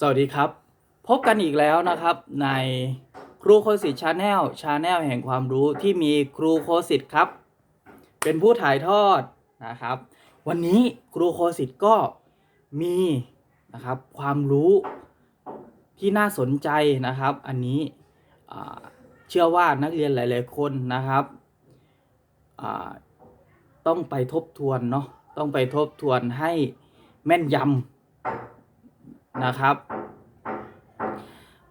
สวัสดีครับ พบกันอีกแล้วนะครับในครูโคสิตชาแนลชาแนลแห่งความรู้ที่มีครูโคสิตครับ เป็นผู้ถ่ายทอดนะครับ วันนี้ครูโคสิตก็มีนะครับความรู้ที่น่าสนใจนะครับ อันนี้เชื่อว่านักเรียนหลาย ๆ คนนะครับต้องไปทบทวนเนาะต้องไปทบทวนให้แม่นยำ นะครับ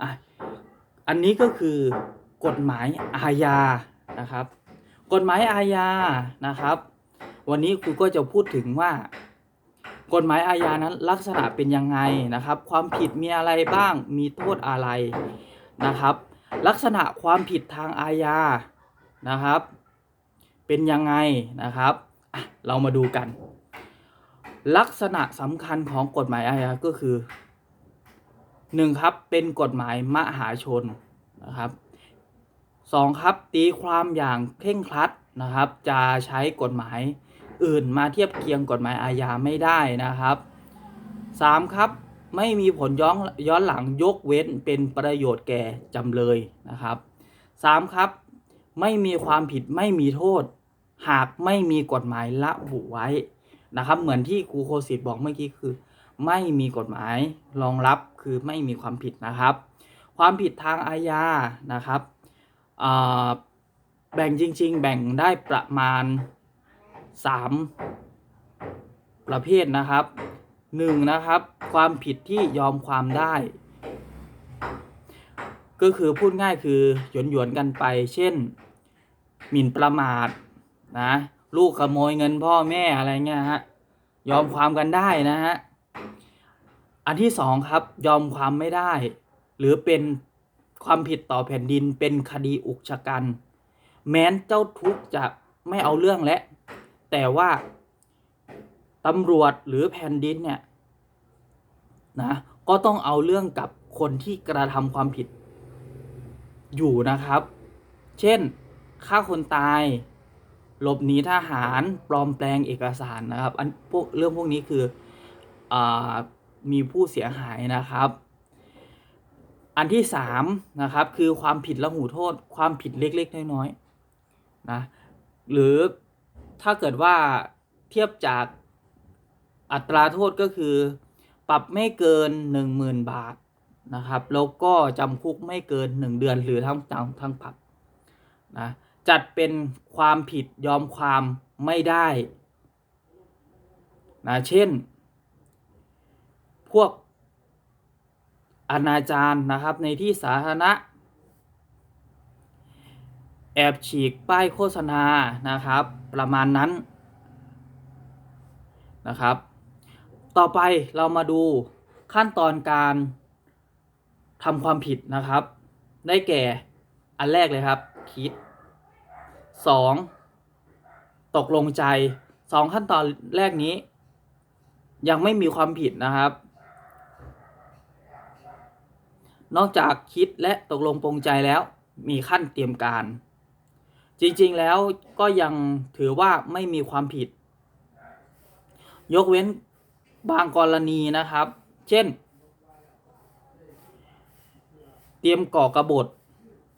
อะอันนี้ก็คือกฎหมายอาญานะครับ กฎหมายอาญานะครับ วันนี้ครูก็จะพูดถึงว่า กฎหมายอาญานั้นลักษณะเป็นยังไงนะครับ ความผิดมีอะไรบ้างมีโทษอะไรนะครับ ลักษณะความผิดทางอาญานะครับ เป็นยังไงนะครับเรามาดูกัน ลักษณะสำคัญของกฎหมายอาญาก็คือ หนึ่งครับเป็นกฎหมายมหาชนนะครับสองครับตีความอย่างเคร่งครัดนะครับ จะใช้กฎหมายอื่นมาเทียบเคียงกฎหมายอาญาไม่ได้นะครับสามครับไม่มีผลย้อนย้อนหลังยกเว้นเป็นประโยชน์แก่จำเลยนะครับสามครับไม่มีความผิดไม่มีโทษ หากไม่มีกฎหมายระบุไว้นะครับ เหมือนที่ครูโคสิตบอกเมื่อกี้คือ ไม่มีกฎหมายรองรับ คือไม่มีความผิดนะครับ ความผิดทางอาญานะครับแบ่งจริง ๆ แบ่งได้ประมาณ 3 ประเภทนะครับหนึ่งนะครับ ความผิดที่ยอมความได้ ก็คือพูดง่ายคือหยวนหยวนกันไป เช่น หมิ่นประมาทนะลูกขโมยเงินพ่อแม่อะไรเงี้ยฮะยอมความกันได้นะฮะ อันที่สองครับยอมความไม่ได้ หรือเป็นความผิดต่อแผ่นดินเป็นคดีอุกชะกัน แม้นเจ้าทุกจะไม่เอาเรื่องและ แต่ว่าตำรวจหรือแผ่นดินเนี่ยนะก็ต้องเอาเรื่องกับคนที่กระทำความผิด อยู่นะครับ เช่นฆ่าคนตายหลบหนีทหารปลอมแปลงเอกสารนะครับ อันพวกเรื่องพวกนี้คืออา มีผู้เสียหายนะครับ อันที่สามนะครับคือความผิดละหูโทษ ความผิดเล็กๆน้อยๆนะหรือถ้าเกิดว่าเทียบจากอัตราโทษก็คือ ปรับไม่เกิน 10,000 บาทนะครับ แล้วก็จำคุกไม่เกิน 1 เดือนหรือทั้งจำทั้งปรับนะจัดเป็นความผิดยอมความไม่ได้นะเช่น พวกอนาจารนะครับในที่สาธารณะ แอบฉีกป้ายโฆษณานะครับ ประมาณนั้นนะครับ ต่อไปเรามาดูขั้นตอนการทำความผิดนะครับ ได้แก่อันแรกเลยครับ คิด 2. ตกลงใจ 2 ขั้นตอนแรกนี้ ยังไม่มีความผิดนะครับ นอกจากคิดและตกลงปรงใจแล้วมีขั้นเตรียมการ จริงๆแล้วก็ยังถือว่าไม่มีความผิด ยกเว้นบางกรณีนะครับ เช่น เตรียมก่อกระบฏ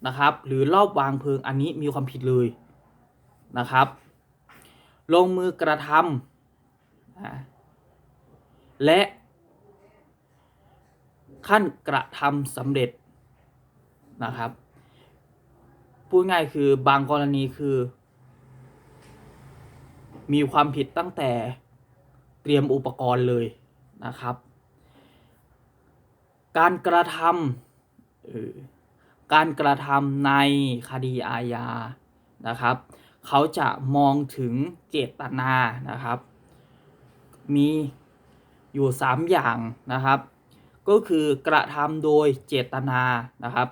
นะครับ หรือรอบวางเพลิงอันนี้มีความผิดเลยนะครับ ลงมือกระทำและ ขั้นกระทำสำเร็จนะครับ พูดง่ายคือบางกรณีคือ มีความผิดตั้งแต่เตรียมอุปกรณ์เลยนะครับ การกระทำออการกระทำในคดีอาญานะครับ เขาจะมองถึงเจตนานะครับ มีอยู่ 3 อย่างนะครับ ก็คือกระทำโดยเจตนานะครับ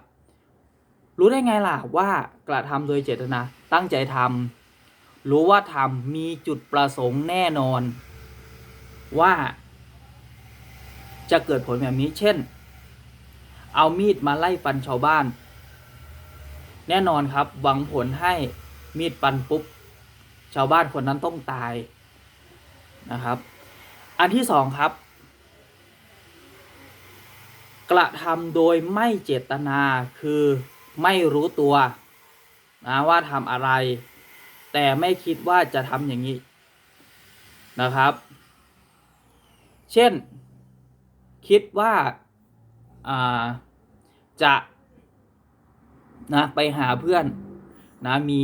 รู้ได้ไงล่ะว่ากระทำโดยเจตนาตั้งใจทำรู้ว่าทำมีจุดประสงค์แน่นอน ว่า จะเกิดผลแบบนี้เช่น เอามีดมาไล่ฟันชาวบ้าน แน่นอนครับหวังผลให้มีดฟันปุ๊บ ชาวบ้านคนนั้นต้องตายนะครับ อันที่สองครับ กระทำโดยไม่เจตนาคือไม่รู้ตัวนะว่าทำอะไร แต่ไม่คิดว่าจะทำอย่างนี้นะครับ เช่น คิดว่าอ่าจะนะไปหาเพื่อนนะมี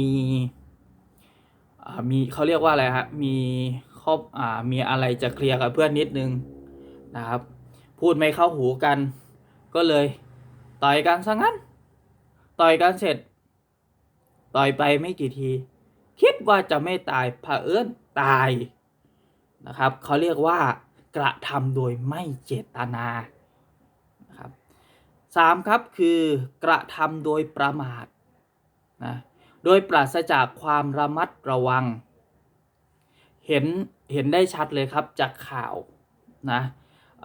อ่ามีเขาเรียกว่าอะไรฮะมีครอบอ่ามีอะไรจะเคลียร์กับเพื่อนนิดนึงนะครับ พูดไม่เข้าหูกัน ก็เลยต่อยกันซะงั้น ต่อยกันเสร็จ ต่อยไปไม่กี่ที คิดว่าจะไม่ตายเอิญตายนะครับเขาเรียกว่ากระทำโดยไม่เจตนานะครับสามครับคือกระทำโดยประมาทนะโดยปราศจากความระมัดระวัง เห็นเห็นได้ชัดเลยครับจากข่าวนะ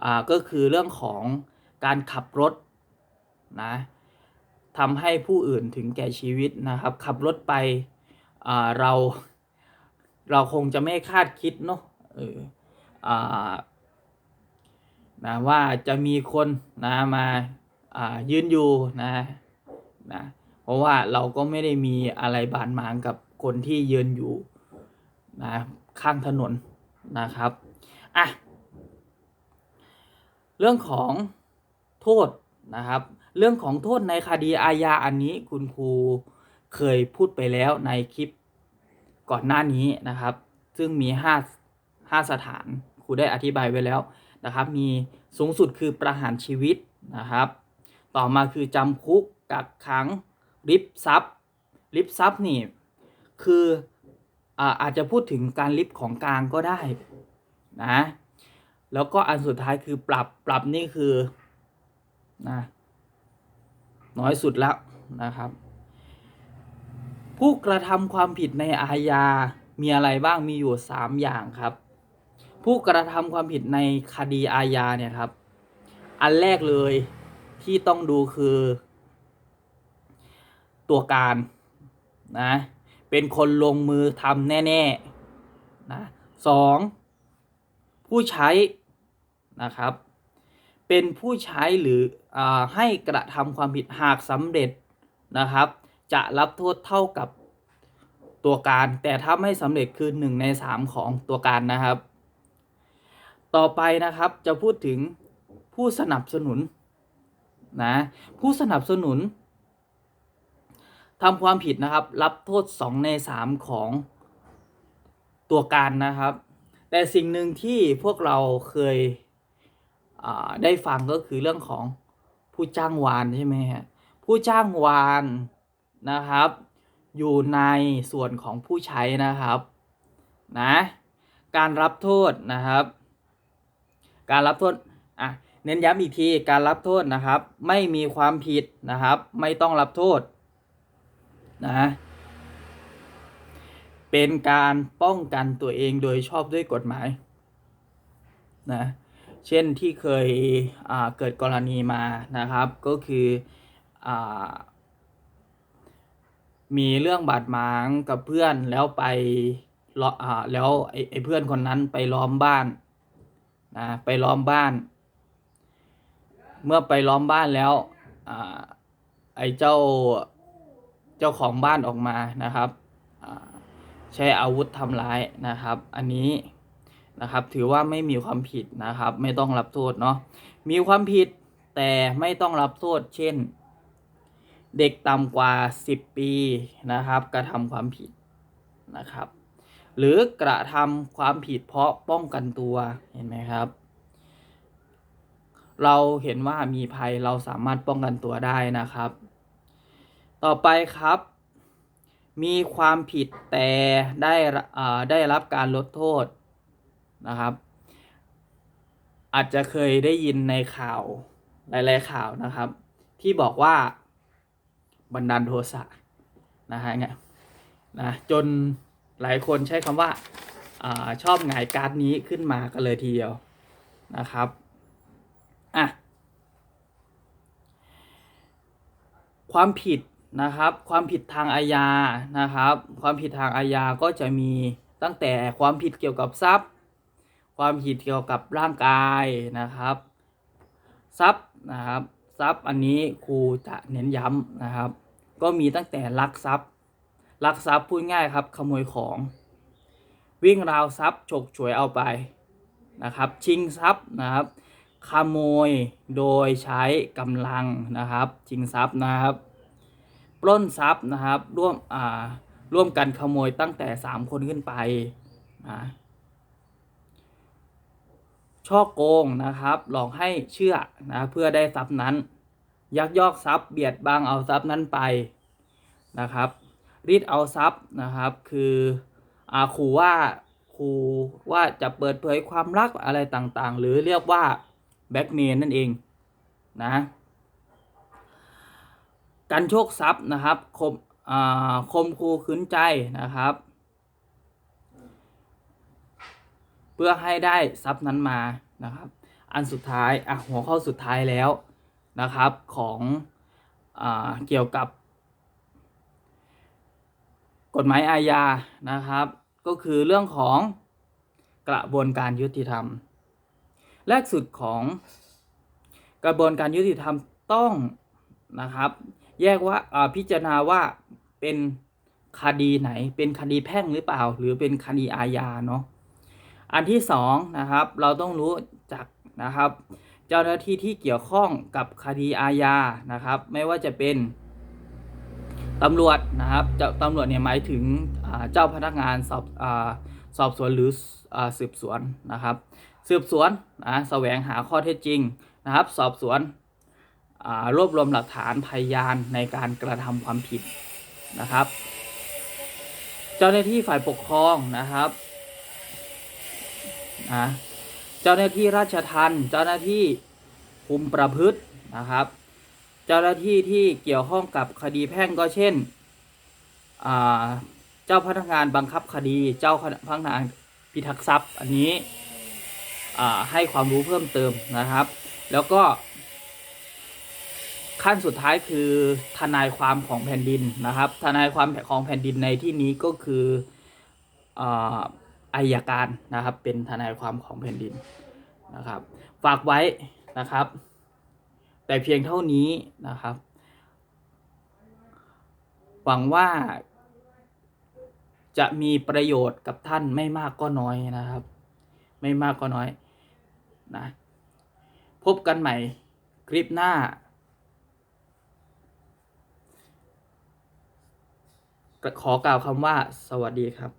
อ่าก็คือเรื่องของ การขับรถนะทำให้ผู้อื่นถึงแก่ชีวิตนะครับ ขับรถไปเราเราคงจะไม่คาดคิดเนาะเอออ่านะว่าจะมีคนนะมาอ่ายืนอยู่นะนะเพราะว่าเราก็ไม่ได้มีอะไรบาดหมางกับคนที่ยืนอยู่นะข้างถนนนะครับอะเรื่องของ โทษนะครับ เรื่องของโทษในคดีอาญาอันนี้คุณครูเคยพูดไปแล้วในคลิปก่อนหน้านี้นะครับ ซึ่งมี5 5สถานครูได้อธิบายไว้แล้วนะครับ มีสูงสุดคือประหารชีวิตนะครับ ต่อมาคือจำคุกกักขังริบทรัพย์ริบทรัพย์นี่คืออาอาจจะพูดถึงการริบของกลางก็ได้นะแล้วก็อันสุดท้ายคือปรับปรับนี่คือ นะน้อยสุดแล้วนะครับ ผู้กระทำความผิดในอาญา มีอะไรบ้างมีอยู่3อย่างครับ ผู้กระทำความผิดในคดีอาญาเนี่ยครับ อันแรกเลยที่ต้องดูคือ ตัวการนะเป็นคนลงมือทำแน่ๆนะสองผู้ใช้นะครับ เป็นผู้ใช้หรืออให้กระทำความผิดหากสำเร็จนะครับ จะรับโทษเท่ากับตัวการ แต่ถ้าไม่สำเร็จคือหนึ่งในสามของตัวการนะครับ ต่อไปนะครับจะพูดถึงผู้สนับสนุนนะผู้สนับสนุนทำความผิดนะครับ รับโทษ 2 ใน 3 ของตัวการนะครับ แต่สิ่งหนึ่งที่พวกเราเคย ได้ฟังก็คือเรื่องของผู้จ้างวานใช่ไหมฮะผู้จ้างวานนะครับ อยู่ในส่วนของผู้ใช้นะครับนะการรับโทษนะครับ การรับโทษอะเน้นย้ำอีกทีการรับโทษนะครับ ไม่มีความผิดนะครับ ไม่ต้องรับโทษนะเป็นการป้องกันตัวเองโดยชอบด้วยกฎหมายนะ เช่นที่เคยเกิดกรณีมานะครับ ก็คืออมีเรื่องบาดหมางกับเพื่อนแล้วไปแล้วไอ้ไอ้เพื่อนคนนั้นไปล้อมบ้านนะไปล้อมบ้าน เมื่อไปล้อมบ้านแล้วไอ้เจ้าเจ้าของบ้านออกมานะครับใช้อาวุธทำร้ายนะครับ อันนี้ นะครับ ถือว่าไม่มีความผิดนะครับ ไม่ต้องรับโทษเนาะมีความผิดแต่ไม่ต้องรับโทษ เช่น เด็กต่ำกว่า 10 ปีนะครับกระทำความผิดนะครับ หรือกระทำความผิดเพราะป้องกันตัวเห็นไหมครับ เราเห็นว่ามีภัยเราสามารถป้องกันตัวได้นะครับ ต่อไปครับ มีความผิดแต่ได้ได้รับการลดโทษ นะครับ อาจจะเคยได้ยินในข่าวหลายๆข่าวนะครับ ที่บอกว่าบันดาลโทสะนะฮะเนี่ยนะจนหลายคนใช้คำว่าอชอบหงายการ์ดนี้ขึ้นมากันเลยทีเดียวนะครับอะความผิดนะครับความผิดทางอาญานะครับ ความผิดทางอาญาก็จะมีตั้งแต่ความผิดเกี่ยวกับทรัพย์ ความผิดเกี่ยวกับร่างกายนะครับทรัพย์นะครับทรัพย์อันนี้ครูจะเน้นย้ำนะครับ ก็มีตั้งแต่ลักทรัพย์ ลักทรัพย์พูดง่ายครับ ขโมยของ วิ่งราวทรัพย์ฉกฉวยเอาไปนะครับ ชิงทรัพย์นะครับ ขโมยโดยใช้กำลังนะครับ ชิงทรัพย์นะครับ ปล้นทรัพย์นะครับร่วมอ่าร่วมกันขโมยตั้งแต่สามคนขึ้นไปนะ ช่อโกงนะครับ หลอกให้เชื่อนะเพื่อได้ทรัพย์นั้น ยักยอกทรัพย์เบียดบังเอาทรัพย์นั้นไปนะครับรีดเอาทรัพย์นะครับ คืออาขู่ว่าขู่ว่าจะเปิดเผยความลับอะไรต่างๆ หรือเรียกว่าแบ็กเมนนั่นเองนะการโชคทรัพย์นะครับคมอ่าคมคูขืนใจนะครับ เพื่อให้ได้ทรัพย์นั้นมานะครับ อันสุดท้ายอะหัวข้อสุดท้ายแล้วนะครับของอเกี่ยวกับ กฎหมายอาญานะครับ ก็คือเรื่องของกระบวนการยุติธรรม แรกสุดของกระบวนการยุติธรรมต้องนะครับ แยกว่าอ่าพิจารณาว่าเป็นคดีไหนเป็นคดีแพ่งหรือเปล่า หรือเป็นคดีอาญาเนาะ อันที่สองนะครับเราต้องรู้จักนะครับ เจ้าหน้าที่ที่เกี่ยวข้องกับคดีอาญานะครับ ไม่ว่าจะเป็นตำรวจนะครับจตำรวจเนี่ยหมายถึงเจ้าพนักงานสอบอสอบสวนหรืออสืบสวนนะครับ สืบสวนนะแสวงหาข้อเท็จจริงนะครับ สอบสวนรวบรวมหลักฐานพยานในการกระทำความผิดนะครับ เจ้าหน้าที่ฝ่ายปกครองนะครับ นะเจ้าหน้าที่ราชทัณฑ์เจ้าหน้าที่คุมประพฤตินะครับ เจ้าหน้าที่ที่เกี่ยวข้องกับคดีแพ่งก็เช่นเจ้าพนักงานบังคับคดี เจ้าพนักงานพิทักษ์ทรัพย์อันนี้ให้ความรู้เพิ่มเติมนะครับ แล้วก็ ขั้นสุดท้ายคือทนายความของแผ่นดินนะครับ ทนายความของแผ่นดินในที่นี้ก็คืออ อายการนะครับ เป็นทนายความของแผ่นดินนะครับ ฝากไว้นะครับ แต่เพียงเท่านี้นะครับ หวังว่าจะมีประโยชน์กับท่านไม่มากก็น้อยนะครับ ไม่มากก็น้อยนะพบกันใหม่คลิปหน้า ขอกล่าวคำว่าสวัสดีครับ